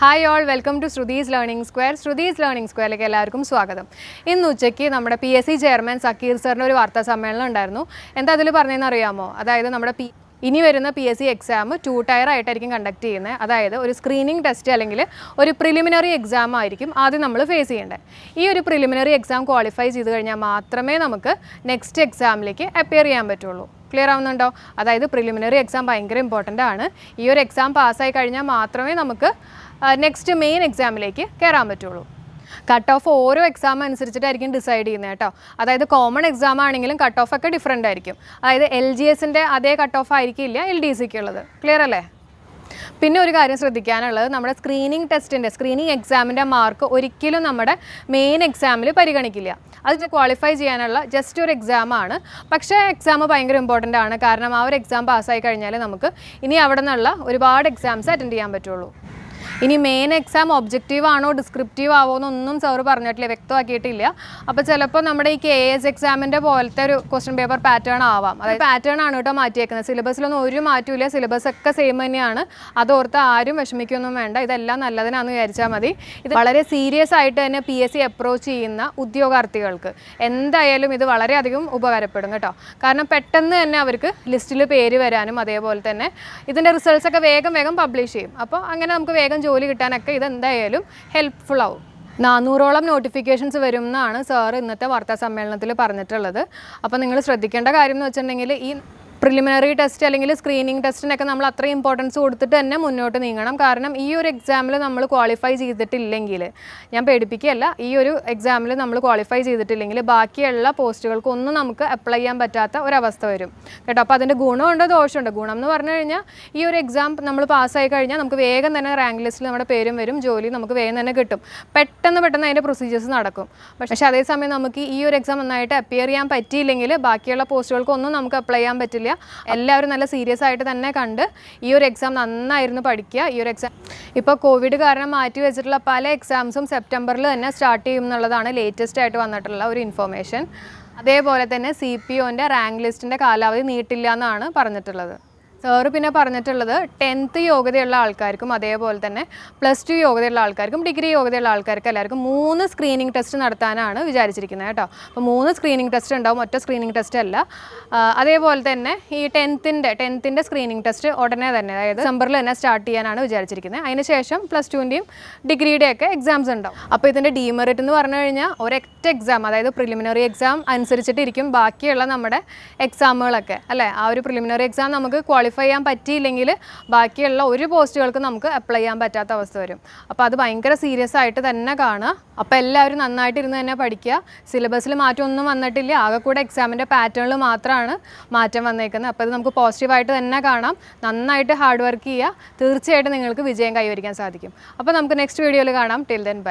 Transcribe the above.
Hi all welcome to Shruthi's learning square Shruthi's learning സ്ക്വയറിലേക്ക് എല്ലാവർക്കും സ്വാഗതം. ഇന്ന് ഉച്ചയ്ക്ക് നമ്മുടെ P S C chairman Sakeer സാറിന്റെ ഒരു വാർത്താ സമ്മേളനം ഉണ്ടായിരുന്നു. എന്താ അതിൽ പറഞ്ഞതെന്ന് അറിയാമോ? അതായത് നമ്മുടെ പി ഇനി വരുന്ന P S C exam two tier ആയിട്ടായിരിക്കും കണ്ടക്ട് ചെയ്യുന്നത്. അതായത് ഒരു സ്ക്രീനിങ് ടെസ്റ്റ് അല്ലെങ്കിൽ ഒരു പ്രിലിമിനറി എക്സാം ആയിരിക്കും ആദ്യം നമ്മൾ ഫേസ് ചെയ്യേണ്ടത്. ഈ ഒരു പ്രിലിമിനറി എക്സാം ക്വാളിഫൈ ചെയ്ത് കഴിഞ്ഞാൽ മാത്രമേ നമുക്ക് നെക്സ്റ്റ് എക്സാമിലേക്ക് അപ്പിയർ ചെയ്യാൻ പറ്റുള്ളൂ. ക്ലിയർ ആവുന്നുണ്ടോ? അതായത് പ്രിലിമിനറി എക്സാം ഭയങ്കര ഇമ്പോർട്ടന്റ് ആണ്. ഈ ഒരു എക്സാം പാസ്സായി കഴിഞ്ഞാൽ മാത്രമേ നമുക്ക് നെക്സ്റ്റ് മെയിൻ എക്സാമിലേക്ക് കയറാൻ പറ്റുള്ളൂ. കട്ട് ഓഫ് ഓരോ എക്സാം അനുസരിച്ചിട്ടായിരിക്കും ഡിസൈഡ് ചെയ്യുന്നത് കേട്ടോ. അതായത് കോമൺ എക്സാം ആണെങ്കിലും കട്ട് ഓഫ് ഒക്കെ ഡിഫറെന്റ് ആയിരിക്കും. അതായത് എൽ ജി എസിന്റെ അതേ കട്ട് ഓഫ് ആയിരിക്കില്ല എൽ ഡി സിക്കുള്ളത് ക്ലിയർ അല്ലേ? പിന്നെ ഒരു കാര്യം ശ്രദ്ധിക്കാനുള്ളത് നമ്മുടെ സ്ക്രീനിങ് ടെസ്റ്റിന്റെ സ്ക്രീനിങ് എക്സാമിന്റെ മാർക്ക് ഒരിക്കലും നമ്മുടെ മെയിൻ എക്സാമിൽ പരിഗണിക്കില്ല. അത് ക്വാളിഫൈ ചെയ്യാനുള്ള ജസ്റ്റ് ഒരു എക്സാം ആണ്. പക്ഷേ എക്സാം ഭയങ്കര ഇമ്പോർട്ടന്റ് ആണ്. കാരണം ആ ഒരു എക്സാം പാസ്സായി കഴിഞ്ഞാൽ നമുക്ക് ഇനി അവിടെ നിന്നുള്ള ഒരുപാട് എക്സാംസ് അറ്റൻഡ് ചെയ്യാൻ പറ്റുള്ളൂ. ഇനി മെയിൻ എക്സാം ഒബ്ജക്റ്റീവ് ആണോ ഡിസ്ക്രിപ്റ്റീവ് ആവോ എന്നൊന്നും സാറ് പറഞ്ഞിട്ടില്ല വ്യക്തമാക്കിയിട്ടില്ല. അപ്പോൾ ചിലപ്പോൾ നമ്മുടെ ഈ കെ എസ് എക്സാമിന്റെ പോലത്തെ ഒരു ക്വസ്റ്റ്യൻ പേപ്പർ പാറ്റേൺ ആവാം. അതായത് പാറ്റേൺ ആണ് കേട്ടോ മാറ്റിയേക്കുന്നത്. സിലബസിലൊന്നും ഒരു മാറ്റമില്ല സിലബസ് ഒക്കെ സെയിം തന്നെയാണ്. അതോർത്ത് ആരും വിഷമിക്കൊന്നും വേണ്ട. ഇതെല്ലാം നല്ലതിനാന്ന് വിചാരിച്ചാൽ മതി. ഇത് വളരെ സീരിയസ് ആയിട്ട് തന്നെ പി എസ് സി അപ്രോച്ച് ചെയ്യുന്ന ഉദ്യോഗാർത്ഥികൾക്ക് എന്തായാലും ഇത് വളരെയധികം ഉപകാരപ്പെടും കേട്ടോ. കാരണം പെട്ടെന്ന് തന്നെ അവർക്ക് ലിസ്റ്റിൽ പേര് വരാനും അതേപോലെ തന്നെ ഇതിന്റെ റിസൾട്ട്സ് ഒക്കെ വേഗം വേഗം പബ്ലിഷ് ചെയ്യും. അപ്പോൾ അങ്ങനെ നമുക്ക് വേഗം ജോലി കിട്ടാനൊക്കെ ഇതെന്തായാലും ഹെൽപ്ഫുൾ ആവും. നാനൂറോളം നോട്ടിഫിക്കേഷൻസ് വരും എന്നാണ് സാർ ഇന്നത്തെ വാർത്താ സമ്മേളനത്തിൽ പറഞ്ഞിട്ടുള്ളത്. അപ്പോൾ നിങ്ങൾ ശ്രദ്ധിക്കേണ്ട കാര്യം എന്ന് വെച്ചിട്ടുണ്ടെങ്കിൽ ഈ പ്രിലിമിനറി ടെസ്റ്റ് അല്ലെങ്കിൽ സ്ക്രീനിങ് ടെസ്റ്റിനൊക്കെ നമ്മൾ അത്രയും ഇമ്പോർട്ടൻസ് കൊടുത്തിട്ട് തന്നെ മുന്നോട്ട് നീങ്ങണം. കാരണം ഈ ഒരു എക്സാമിൽ നമ്മൾ ക്വാളിഫൈ ചെയ്തിട്ടില്ലെങ്കിൽ ഞാൻ പേടിപ്പിക്കുകയല്ല ഈ ഒരു എക്സാമിൽ നമ്മൾ ക്വാളിഫൈ ചെയ്തിട്ടില്ലെങ്കിൽ ബാക്കിയുള്ള പോസ്റ്റുകൾക്കൊന്നും നമുക്ക് അപ്ലൈ ചെയ്യാൻ പറ്റാത്ത ഒരവസ്ഥ വരും. കേട്ടോ അപ്പോൾ അതിന്റെ ഗുണമുണ്ട് ദോഷമുണ്ട്? ഗുണം എന്ന് പറഞ്ഞു കഴിഞ്ഞാൽ ഈ ഒരു എക്സാം നമ്മൾ പാസ്സായി കഴിഞ്ഞാൽ നമുക്ക് വേഗം തന്നെ റാങ്ക് ലിസ്റ്റിൽ നമ്മുടെ പേരും വരും ജോലി നമുക്ക് വേഗം തന്നെ കിട്ടും. പെട്ടെന്ന് പെട്ടെന്ന് അതിന്റെ പ്രൊസീജിയേഴ്സ് നടക്കും. പക്ഷേ അതേസമയം നമുക്ക് ഈ ഒരു എക്സാം നന്നായിട്ട് അപ്പിയർ ചെയ്യാൻ പറ്റിയില്ലെങ്കിൽ ബാക്കിയുള്ള പോസ്റ്റുകൾക്കൊന്നും നമുക്ക് അപ്ലൈ ചെയ്യാൻ പറ്റില്ല എല്ലാവരും നല്ല സീരിയസ് ആയിട്ട് തന്നെ കണ്ട് ഈ ഒരു എക്സാം നന്നായിരുന്നു പഠിക്കുക. ഈ ഒരു എക്സാം ഇപ്പോൾ കോവിഡ് കാരണം മാറ്റി വെച്ചിട്ടുള്ള പല എക്സാംസും സെപ്റ്റംബറിൽ തന്നെ സ്റ്റാർട്ട് ചെയ്യും എന്നുള്ളതാണ് ലേറ്റസ്റ്റ് ആയിട്ട് വന്നിട്ടുള്ള ഒരു ഇൻഫോർമേഷൻ അതേപോലെ തന്നെ സി പി ഒന്റെ റാങ്ക് ലിസ്റ്റിന്റെ കാലാവധി നീട്ടില്ല എന്നാണ് പറഞ്ഞിട്ടുള്ളത്. സാറ് പിന്നെ പറഞ്ഞിട്ടുള്ളത് ടെൻത്ത് യോഗ്യതയുള്ള ആൾക്കാർക്കും അതേപോലെ തന്നെ പ്ലസ് ടു യോഗ്യതയുള്ള ആൾക്കാർക്കും ഡിഗ്രി യോഗ്യതയുള്ള ആൾക്കാർക്കും എല്ലാവർക്കും മൂന്ന് സ്ക്രീനിങ് ടെസ്റ്റ് നടത്താനാണ് വിചാരിച്ചിരിക്കുന്നത് കേട്ടോ. അപ്പോൾ മൂന്ന് സ്ക്രീനിങ് ടെസ്റ്റ് ഉണ്ടാവും ഒറ്റ സ്ക്രീനിങ് ടെസ്റ്റ് അല്ല. അതേപോലെ തന്നെ ഈ ടെൻത്തിന്റെ ടെൻത്തിന്റെ സ്ക്രീനിങ് ടെസ്റ്റ് ഉടനെ തന്നെ അതായത് ഡിസംബറിൽ തന്നെ സ്റ്റാർട്ട് ചെയ്യാനാണ് വിചാരിച്ചിരിക്കുന്നത്. അതിന് ശേഷം പ്ലസ് ടുവിന്റെയും ഡിഗ്രിയുടെയൊക്കെ എക്സാംസ് ഉണ്ടാവും. അപ്പോൾ ഇതിന്റെ ഡീമെറിറ്റ് എന്ന് പറഞ്ഞു കഴിഞ്ഞാൽ ഒരൊറ്റ എക്സാം അതായത് പ്രിലിമിനറി എക്സാം അനുസരിച്ചിട്ടിരിക്കും ബാക്കിയുള്ള നമ്മുടെ എക്സാമുകളൊക്കെ അല്ലേ? ആ ഒരു പ്രിലിമിനറി എക്സാം നമുക്ക് ക്വാളിഫൈ ചെയ്യാൻ പറ്റിയില്ലെങ്കിൽ ബാക്കിയുള്ള ഒരു പോസ്റ്റുകൾക്ക് നമുക്ക് അപ്ലൈ ചെയ്യാൻ പറ്റാത്ത അവസ്ഥ വരും. അപ്പോൾ അത് ഭയങ്കര സീരിയസ് ആയിട്ട് തന്നെ കാണുക. അപ്പോൾ എല്ലാവരും നന്നായിട്ട് ഇരുന്ന് തന്നെ പഠിക്കുക. സിലബസിൽ മാറ്റമൊന്നും വന്നിട്ടില്ല. ആകെ കൂടെ എക്സാമിന്റെ പാറ്റേണിൽ മാത്രമാണ് മാറ്റം വന്നേക്കുന്നത്. അപ്പോൾ ഇത് നമുക്ക് പോസിറ്റീവായിട്ട് തന്നെ കാണാം. നന്നായിട്ട് ഹാർഡ് വർക്ക് ചെയ്യുക. തീർച്ചയായിട്ടും നിങ്ങൾക്ക് വിജയം കൈവരിക്കാൻ സാധിക്കും. അപ്പോൾ നമുക്ക് നെക്സ്റ്റ് വീഡിയോയിൽ കാണാം. Till then bye